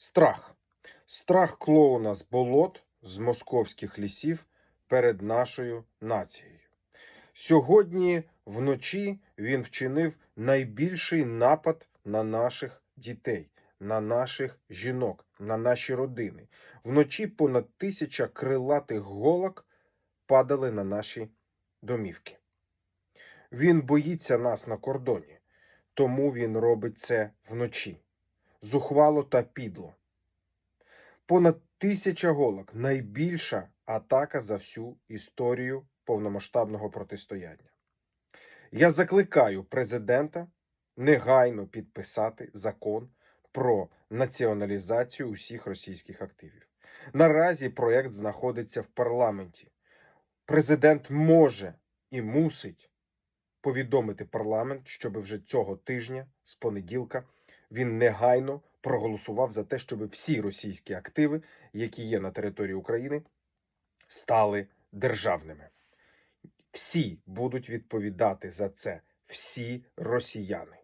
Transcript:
Страх. Страх клоуна з болот, з московських лісів перед нашою нацією. Сьогодні вночі він вчинив найбільший напад на наших дітей, на наших жінок, на наші родини. Вночі понад тисяча крилатих голок падали на наші домівки. Він боїться нас на кордоні, тому він робить це вночі. Зухвало та підло. Понад тисяча голок найбільша атака за всю історію повномасштабного протистояння. Я закликаю президента негайно підписати закон про націоналізацію усіх російських активів. Наразі проєкт знаходиться в парламенті. Президент може і мусить повідомити парламент, щоб вже цього тижня, з понеділка, він негайно проголосував за те, щоб всі російські активи, які є на території України, стали державними. Всі будуть відповідати за це, всі росіяни.